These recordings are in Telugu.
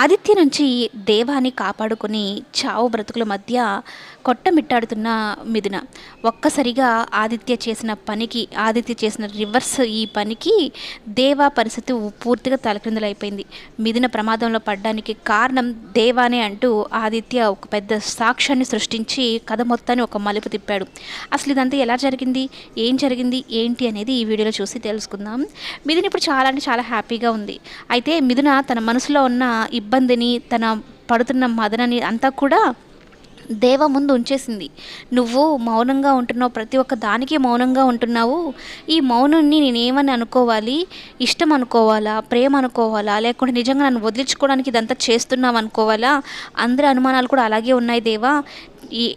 ఆదిత్య నుంచి దేవాన్ని కాపాడుకుని చావు బ్రతుకుల మధ్య కొట్టమిట్టాడుతున్న మిథున. ఒక్కసారిగా ఆదిత్య చేసిన పనికి ఆదిత్య చేసిన రివర్స్ ఈ పనికి దేవా పరిస్థితి పూర్తిగా తలక్రిందులైపోయింది. మిథున ప్రమాదంలో పడ్డానికి కారణం దేవానే అంటూ ఆదిత్య ఒక పెద్ద సాక్ష్యాన్ని సృష్టించి కథ మొత్తాన్ని ఒక మలుపు తిప్పాడు. అసలు ఇదంతా ఎలా జరిగింది? ఏం జరిగింది? ఏంటి అనేది ఈ వీడియోలో చూసి తెలుసుకుందాం. మిథున ఇప్పుడు చాలా అంటే చాలా హ్యాపీగా ఉంది. అయితే మిథున తన మనసులో ఉన్న ఇబ్బందిని తన పడుతున్న మదనని అంతా కూడా దేవ ముందు ఉంచేసింది. నువ్వు మౌనంగా ఉంటున్నావు ప్రతి ఒక్క దానికి మౌనంగా ఉంటున్నావు. ఈ మౌనాన్ని నేనేమని అనుకోవాలి? ఇష్టం అనుకోవాలా? ప్రేమ అనుకోవాలా? లేకుంటే నిజంగా నన్ను వదిలించుకోవడానికి ఇదంతా చేస్తున్నావు అనుకోవాలా? అందరి అనుమానాలు కూడా అలాగే ఉన్నాయి దేవా.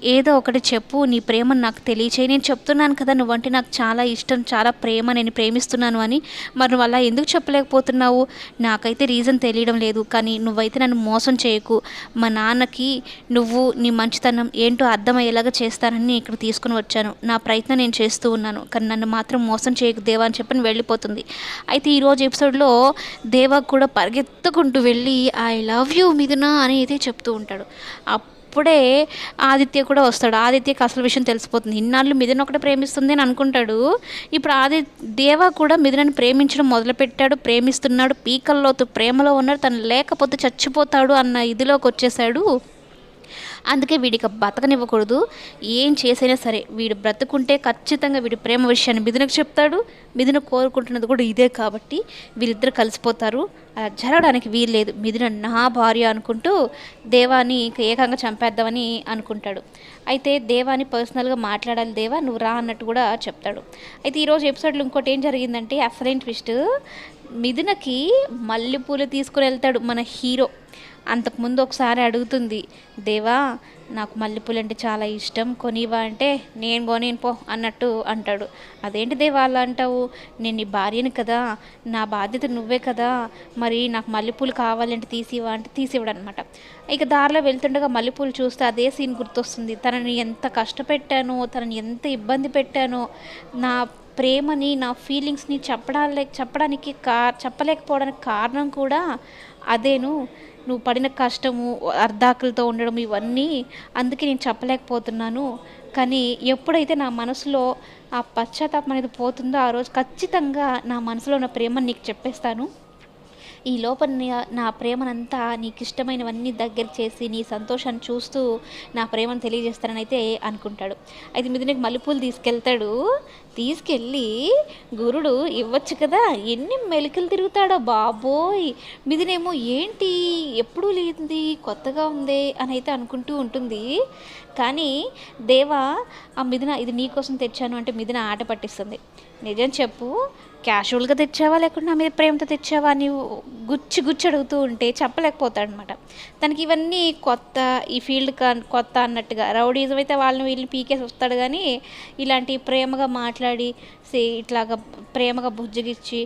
ఏదో ఒకటి చెప్పు నీ ప్రేమను నాకు తెలియచేయి. నేను చెప్తున్నాను కదా నువ్వంటే నాకు చాలా ఇష్టం చాలా ప్రేమ నేను ప్రేమిస్తున్నాను అని. మరి నువ్వు అలా ఎందుకు చెప్పలేకపోతున్నావు? నాకైతే రీజన్ తెలియడం లేదు కానీ నువ్వైతే నన్ను మోసం చేయకు. మా నాన్నకి నువ్వు నీ మంచితనం ఏంటో అర్థమయ్యేలాగా చేస్తానని ఇక్కడ తీసుకుని వచ్చాను. నా ప్రయత్నం నేను చేస్తూ ఉన్నాను కానీ నన్ను మాత్రం మోసం చేయకు దేవా అని చెప్పని వెళ్ళిపోతుంది. అయితే ఈరోజు ఎపిసోడ్లో దేవా కూడా పరిగెత్తుకుంటూ వెళ్ళి ఐ లవ్ యూ మిథునా అని అయితే చెప్తూ ఉంటాడు. అప్పుడు అప్పుడే ఆదిత్య కూడా వస్తాడు. ఆదిత్యకి అసలు విషయం తెలిసిపోతుంది. ఇన్నాళ్ళు మిథున్ ఒకటి ప్రేమిస్తుంది అని అనుకుంటాడు. ఇప్పుడు ఆది దేవ కూడా మిథునని ప్రేమించడం మొదలుపెట్టాడు. ప్రేమిస్తున్నాడు. పీకల్లోతు ప్రేమలో ఉన్నాడు. తను లేకపోతే చచ్చిపోతాడు అన్న ఇదిలోకి వచ్చేసాడు అందుకే వీడికి బతకనివ్వకూడదు. ఏం చేసైనా సరే వీడు బ్రతుకుంటే ఖచ్చితంగా వీడు ప్రేమ విషయాన్ని మిథునకు చెప్తాడు. మిథున కోరుకుంటున్నది కూడా ఇదే కాబట్టి వీళ్ళిద్దరు కలిసిపోతారు. అలా జరగడానికి వీల్లేదు. మిథున నా భార్య అనుకుంటూ దేవాని ఏకంగా చంపేద్దామని అనుకుంటాడు. అయితే దేవాని పర్సనల్గా మాట్లాడాలి దేవా నువ్వు రా అన్నట్టు కూడా చెప్తాడు. అయితే ఈరోజు ఎపిసోడ్లో ఇంకోటి ఏం జరిగిందంటే అసలైన ట్విస్ట్ మిథునకి మల్లెపూలు తీసుకుని వెళ్తాడు మన హీరో. అంతకుముందు ఒకసారి అడుగుతుంది దేవా నాకు మల్లెపూలు అంటే చాలా ఇష్టం కొనివా అంటే నేను కొనేను పో అన్నట్టు అంటాడు. అదేంటి దేవా అలా అంటావు? నేను నీ భార్యని కదా నా బాధ్యత నువ్వే కదా మరి నాకు మల్లెపూలు కావాలంటే తీసివా అంటే తీసివ్వడు అనమాట ఇక దారిలో వెళ్తుండగా మల్లెపూలు చూస్తే అదే సీన్ గుర్తొస్తుంది. తనని ఎంత కష్టపెట్టానో తనని ఎంత ఇబ్బంది పెట్టానో నా ప్రేమని నా ఫీలింగ్స్ని చెప్పడానికి చెప్పడానికి కా చెప్పలేకపోవడానికి కారణం కూడా అదేను. నువ్వు పడిన కష్టము అర్ధాకులతో ఉండడం ఇవన్నీ అందుకే నేను చెప్పలేకపోతున్నాను. కానీ ఎప్పుడైతే నా మనసులో ఆ పశ్చాత్తాపం అనేది పోతుందో ఆ రోజు ఖచ్చితంగా నా మనసులో ఉన్న ప్రేమను నీకు చెప్పేస్తాను. ఈ లోపల నా ప్రేమనంతా నీకు ఇష్టమైనవన్నీ దగ్గర చేసి నీ సంతోషాన్ని చూస్తూ నా ప్రేమను తెలియజేస్తానని అయితే అనుకుంటాడు. అయితే మిథునకి మల్లెపూలు తీసుకెళ్తాడు. తీసుకెళ్ళి గురుడు ఇవ్వచ్చు కదా ఎన్ని మెలికలు తిరుగుతాడో బాబోయ్. మిథునేమో ఏంటి? ఎప్పుడూ లేనిది కొత్తగా ఉంది అని అయితే అనుకుంటూ ఉంటుంది. కానీ దేవా ఆ మిథున ఇది నీకోసం తెచ్చాను అంటే మిథున ఆట పట్టిస్తుంది. నిజం చెప్పు క్యాషువల్గా తెచ్చావా? లేకుండా నా మీద ప్రేమతో తెచ్చావా? నీవు గుచ్చి గుచ్చి అడుగుతూ ఉంటే చెప్పలేకపోతాడు అనమాట తనకి ఇవన్నీ కొత్త ఈ ఫీల్డ్ కొత్త అన్నట్టుగా. రౌడీజం అయితే వాళ్ళని వీళ్ళని పీకేసి వస్తాడు కానీ ఇలాంటి ప్రేమగా మాట్లాడి సే ఇట్లాగా ప్రేమగా బుజ్జగిచ్చి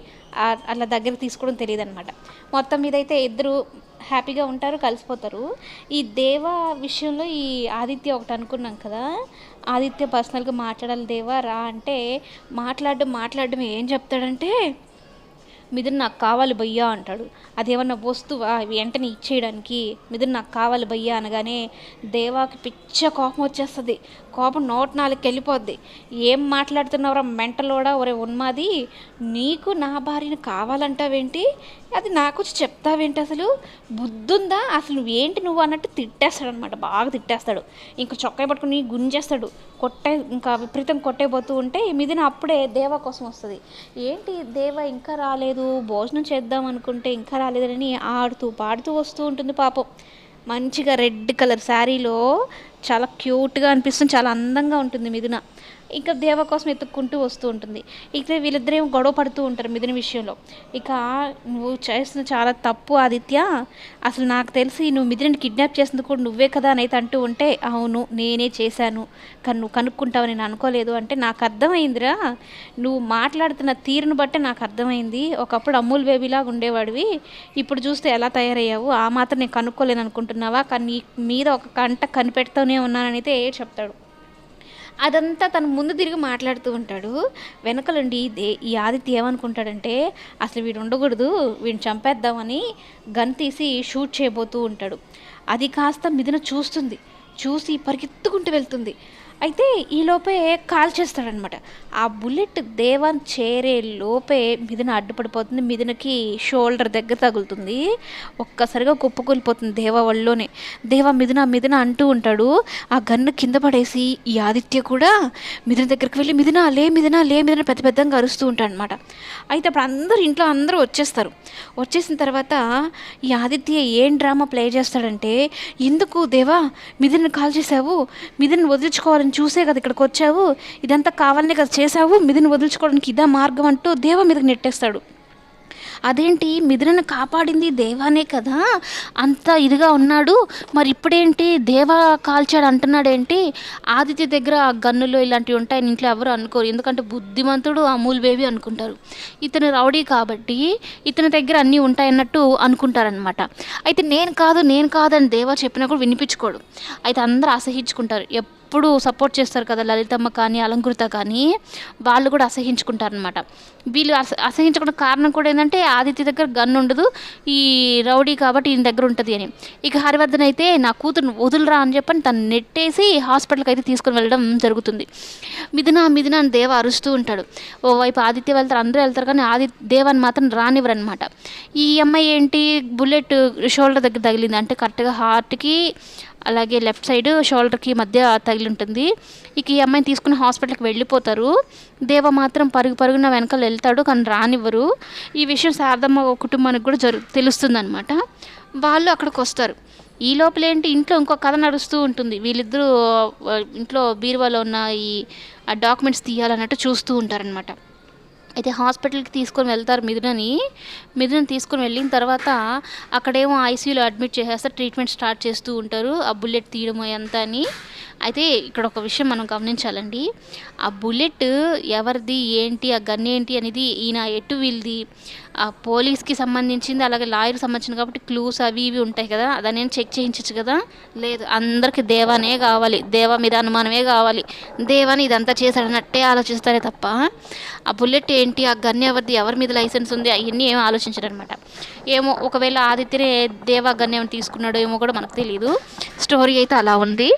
అలా దగ్గర తీసుకోవడం తెలియదు అనమాట మొత్తం మీద అయితే ఇద్దరు హ్యాపీగా ఉంటారు కలిసిపోతారు. ఈ దేవ విషయంలో ఈ ఆదిత్య ఒకటి అనుకున్నాం కదా? ఆదిత్య పర్సనల్గా మాట్లాడాలి దేవా రా అంటే మాట్లాడడం మాట్లాడడం ఏం చెప్తాడంటే మిథున్ నాకు కావాలి భయ్యా అంటాడు. అదేమన్నా వస్తువా? వెంటనే ఇచ్చేయడానికి మిథున్ నాకు కావాలి భయ్యా అనగానే దేవాకి పిచ్చ కోపం వచ్చేస్తుంది. కోపం నోట్ నాలుగుకి వెళ్ళిపోద్ది. ఏం మాట్లాడుతున్నావురా మెంటలోడా? ఒరే ఉన్మాది నీకు నా భార్యను కావాలంటావేంటి? అది నాకు వచ్చి చెప్తావేంటి అసలు? బుద్ధుందా? అసలు నువ్వేంటి నువ్వు అన్నట్టు తిట్టేస్తాడు అనమాట బాగా తిట్టేస్తాడు. ఇంకా చొక్కాయ పట్టుకుని గుంజేస్తాడు. కొట్టే ఇంకా విపరీతం కొట్టేపోతూ ఉంటే మిదిన అప్పుడే దేవ కోసం వస్తుంది. ఏంటి దేవ ఇంకా రాలేదు? భోజనం చేద్దాం అనుకుంటే ఇంకా రాలేదని ఆడుతూ పాడుతూ వస్తూ ఉంటుంది పాపం. మంచిగా రెడ్ కలర్ శారీలో చాలా క్యూట్గా అనిపిస్తుంది చాలా అందంగా ఉంటుంది మిథున. ఇంకా దేవ కోసం ఎత్తుక్కుంటూ వస్తూ ఉంటుంది. ఇక వీళ్ళిద్దరేమో గొడవ పడుతూ ఉంటారు మిథున విషయంలో. ఇక నువ్వు చేస్తున్న చాలా తప్పు ఆదిత్య. అసలు నాకు తెలిసి నువ్వు మిథునని కిడ్నాప్ చేసింది కూడా నువ్వే కదా అని అయితే అంటూ ఉంటే అవును నేనే చేశాను. కానీ నువ్వు కనుక్కుంటావు నేను అనుకోలేదు అంటే నాకు అర్థమైందిరా. నువ్వు మాట్లాడుతున్న తీరును బట్టే నాకు అర్థమైంది. ఒకప్పుడు అమూల్ బేబీలాగా ఉండేవాడివి. ఇప్పుడు చూస్తే ఎలా తయారయ్యావు? ఆ మాత్రం నేను కనుక్కోలేను అనుకుంటున్నావా? కానీ నీ మీద ఒక కంట కనిపెడుతూనే ఉన్నానని అయితే చెప్తాడు. అదంతా తను ముందు తిరిగి మాట్లాడుతూ ఉంటాడు. వెనకలండి దే ఈ ఆదిత్య ఏమనుకుంటాడంటే అసలు వీడు ఉండకూడదు వీడిని చంపేద్దామని గన్ తీసి షూట్ చేయబోతూ ఉంటాడు. అది కాస్త మిథున చూస్తుంది. చూసి పరిగెత్తుకుంటూ వెళ్తుంది. అయితే ఈ లోపే కాల్ చేస్తాడనమాట ఆ బుల్లెట్ దేవాన్ చేరే లోపే మిథున అడ్డుపడిపోతుంది. మిథునకి షోల్డర్ దగ్గర తగులుతుంది. ఒక్కసారిగా కుప్పకూలిపోతుంది దేవ ఒళ్ళోనే దేవ మిథున మిథున అంటూ ఉంటాడు. ఆ గన్ను కింద పడేసి ఈ ఆదిత్య కూడా మిథున దగ్గరికి వెళ్ళి మిథున లే మిథున లే మిథున పెద్ద పెద్దగా అరుస్తూ ఉంటాడు అనమాట అయితే అప్పుడు అందరూ ఇంట్లో అందరూ వచ్చేస్తారు. వచ్చేసిన తర్వాత ఈ ఆదిత్య ఏం డ్రామా ప్లే చేస్తాడంటే ఎందుకు దేవా మిథున కాల్ చేసావు మిథున వదిలించుకోవాలని చూసే కదా ఇక్కడికి వచ్చావు ఇదంతా కావాలనే కదా చేసావు మిథుని వదిలించుకోవడానికి ఇదా మార్గం అంటూ దేవ మీదకి నెట్టేస్తాడు. అదేంటి? మిథునను కాపాడింది దేవానే కదా? అంత ఇదిగా ఉన్నాడు. మరి ఇప్పుడేంటి? దేవా కాల్చాడు అంటున్నాడేంటి? ఆదిత్య దగ్గర గన్నులు ఇలాంటివి ఉంటాయి ఇంట్లో ఎవరు అనుకోరు. ఎందుకంటే బుద్ధిమంతుడు అమూల్ బేబీ అనుకుంటారు. ఇతను రౌడీ కాబట్టి ఇతని దగ్గర అన్నీ ఉంటాయన్నట్టు అనుకుంటారనమాట అయితే నేను కాదు నేను కాదని దేవా చెప్పినా కూడా వినిపించుకోడు. అయితే అందరూ అసహించుకుంటారు. ఎప్పుడు సపోర్ట్ చేస్తారు కదా లలితమ్మ కానీ అలంకృత కానీ వాళ్ళు కూడా అసహించుకుంటారనమాట వీళ్ళు అస అసహించుకున్న కారణం కూడా ఏంటంటే ఆదిత్య దగ్గర గన్ ఉండదు ఈ రౌడీ కాబట్టి ఈయన దగ్గర ఉంటుంది అని. ఇక హరివర్ధన్ అయితే నా కూతురు వదులురా అని చెప్పని తను నెట్టేసి హాస్పిటల్కి అయితే తీసుకొని వెళ్ళడం జరుగుతుంది. మిథున మిథున అని దేవ అరుస్తూ ఉంటాడు. ఓవైపు ఆదిత్య వెళ్తారు అందరూ వెళ్తారు కానీ ఆది దేవాన్ని మాత్రం రానివ్వరు అనమాట ఈ అమ్మాయి ఏంటి బుల్లెట్ షోల్డర్ దగ్గర తగిలింది అంటే కరెక్ట్గా హార్ట్కి అలాగే లెఫ్ట్ సైడ్ షోల్డర్కి మధ్య తగిలి ఉంటుంది ఇక ఈ అమ్మాయిని తీసుకుని హాస్పిటల్కి వెళ్ళిపోతారు. దేవ మాత్రం పరుగు పరుగున వెనకాల వెళ్తాడు కానీ రానివ్వరు. ఈ విషయం శారదమ్మ కుటుంబానికి కూడా జరు తెలుస్తుందన్నమాట. వాళ్ళు అక్కడికి వస్తారు. ఈ లోపల ఏంటి ఇంట్లో ఇంకో కథ నడుస్తూ ఉంటుంది. వీళ్ళిద్దరూ ఇంట్లో బీరువాలో ఉన్న ఈ డాక్యుమెంట్స్ తీయాలన్నట్టు చూస్తూ ఉంటారనమాట అయితే హాస్పిటల్కి తీసుకొని వెళ్తారు మిథునని. మిథునని తీసుకొని వెళ్ళిన తర్వాత అక్కడేమో ఐసీయూలో అడ్మిట్ చేసేస్తారు ట్రీట్మెంట్ స్టార్ట్ చేస్తూ ఉంటారు. ఆ బుల్లెట్ తీయడం అంతా అని. అయితే ఇక్కడ ఒక విషయం మనం గమనించాలండి. ఆ బుల్లెట్ ఎవరిది ఏంటి ఆ గన్ ఏంటి అనేది ఈయన ఎటు వీళ్ళది? ఆ పోలీస్కి సంబంధించింది అలాగే లాయర్కి సంబంధించింది కాబట్టి క్లూస్ అవి ఇవి ఉంటాయి కదా దాన్ని చెక్ చేయించచ్చు కదా? లేదు. అందరికి దేవానే కావాలి. దేవా మీద అనుమానమే కావాలి. దేవాని ఇదంతా చేశాడన్నట్టే ఆలోచిస్తారే తప్ప ఆ బుల్లెట్ ఏంటి? ఆ గన్ ఎవరిది ఎవరి మీద లైసెన్స్ ఉంది? అవన్నీ ఏమో ఆలోచించడనమాట ఏమో ఒకవేళ ఆదిత్యనే దేవా గన్ ఏమైనా తీసుకున్నాడో ఏమో కూడా మనకు తెలియదు స్టోరీ అయితే అలా ఉంది.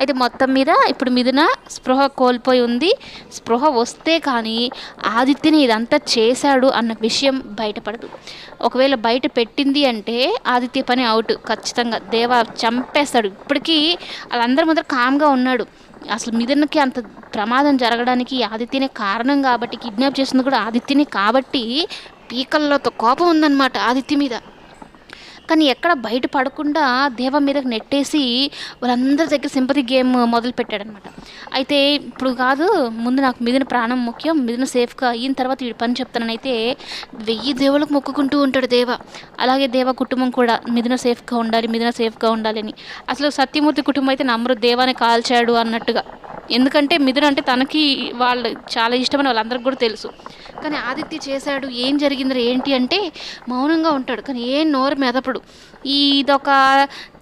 అయితే మొత్తం మీద ఇప్పుడు మిథున స్పృహ కోల్పోయి ఉంది. స్పృహ వస్తే కానీ ఆదిత్యని ఇదంతా చేశాడు అన్న విషయం బయటపడదు. ఒకవేళ బయట పెట్టింది అంటే ఆదిత్య పని అవుట్ ఖచ్చితంగా. దేవ చంపేస్తాడు. ఇప్పటికీ వాళ్ళందరి ముందర కామ్గా ఉన్నాడు. అసలు మిథునకి అంత ప్రమాదం జరగడానికి ఆదిత్యనే కారణం కాబట్టి కిడ్నాప్ చేసింది కూడా ఆదిత్యనే కాబట్టి పీకల్లోతో కోపం ఉందన్నమాట ఆదిత్య మీద. కానీ ఎక్కడ బయట పడకుండా దేవ మీద నెట్టేసి వాళ్ళందరి దగ్గర సింపతి గేమ్ మొదలు పెట్టాడనమాట. అయితే ఇప్పుడు కాదు ముందు నాకు మిదిన ప్రాణం ముఖ్యం మిదిన సేఫ్గా అయిన తర్వాత వీడి పని చెప్తానైతే వెయ్యి దేవులకు మొక్కుకుంటూ ఉంటాడు దేవ. అలాగే దేవ కుటుంబం కూడా మిదిన సేఫ్గా ఉండాలి మిదిన సేఫ్గా ఉండాలని అసలు సత్యమూర్తి కుటుంబం అయితే నమ్మరు దేవాన్ని కాల్చాడు అన్నట్టుగా. ఎందుకంటే మిథున్ అంటే తనకి వాళ్ళు చాలా ఇష్టమని వాళ్ళందరికీ కూడా తెలుసు. కానీ ఆదిత్య చేశాడు ఏం జరిగింది ఏంటి అంటే మౌనంగా ఉంటాడు. కానీ ఏం నోరు మెదపడు. ఈ ఇదొక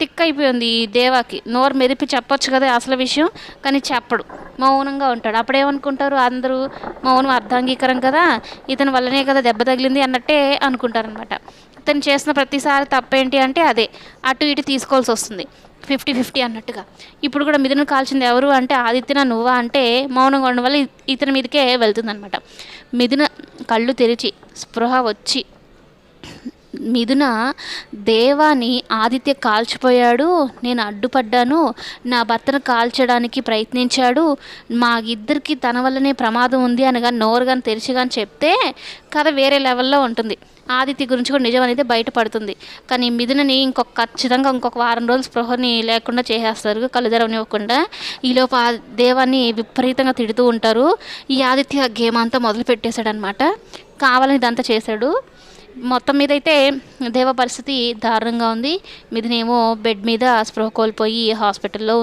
టిక్ అయిపోయింది ఈ దేవాకి. నోరు మెదిపి చెప్పొచ్చు కదా అసలు విషయం కానీ చెప్పడు. మౌనంగా ఉంటాడు. అప్పుడేమనుకుంటారు? అందరూ మౌనం అర్ధాంగీకరం కదా ఇతని వల్లనే కదా దెబ్బ తగిలింది అన్నట్టే అనుకుంటారనమాట ఇతను చేసిన ప్రతిసారి తప్పేంటి అంటే అదే. అటు ఇటు తీసుకోవాల్సి వస్తుంది. ఫిఫ్టీ ఫిఫ్టీ అన్నట్టుగా. ఇప్పుడు కూడా మిథున కాల్చింది ఎవరు అంటే ఆదిత్యన నువ్వా అంటే మౌనంగా ఉండడం వల్ల ఇతని మీదకే వెళ్తుందనమాట మిథున కళ్ళు తెరిచి స్పృహ వచ్చి మిథున దేవాని ఆదిత్య కాల్చిపోయాడు నేను అడ్డుపడ్డాను నా భర్తను కాల్చడానికి ప్రయత్నించాడు మా ఇద్దరికి తన వల్లనే ప్రమాదం ఉంది అనగా నోరుగాని తెరిచిగాని చెప్తే కథ వేరే లెవెల్లో ఉంటుంది. ఆదిత్య గురించి కూడా నిజం అనేది బయటపడుతుంది. కానీ మిథునని ఇంకొక ఖచ్చితంగా ఇంకొక వారం రోజులు స్పృహని లేకుండా చేసేస్తారు కళ్ళు ఈలోపు ఆ దేవాన్ని విపరీతంగా తిడుతూ ఉంటారు. ఈ ఆదిత్య గేమ్ అంతా మొదలు పెట్టేశాడనమాట కావాలని ఇదంతా చేశాడు. మొత్తం మీద అయితే దేవ పరిస్థితి దారుణంగా ఉంది. మీదనేమో బెడ్ మీద స్పృహ కోల్పోయి హాస్పిటల్లో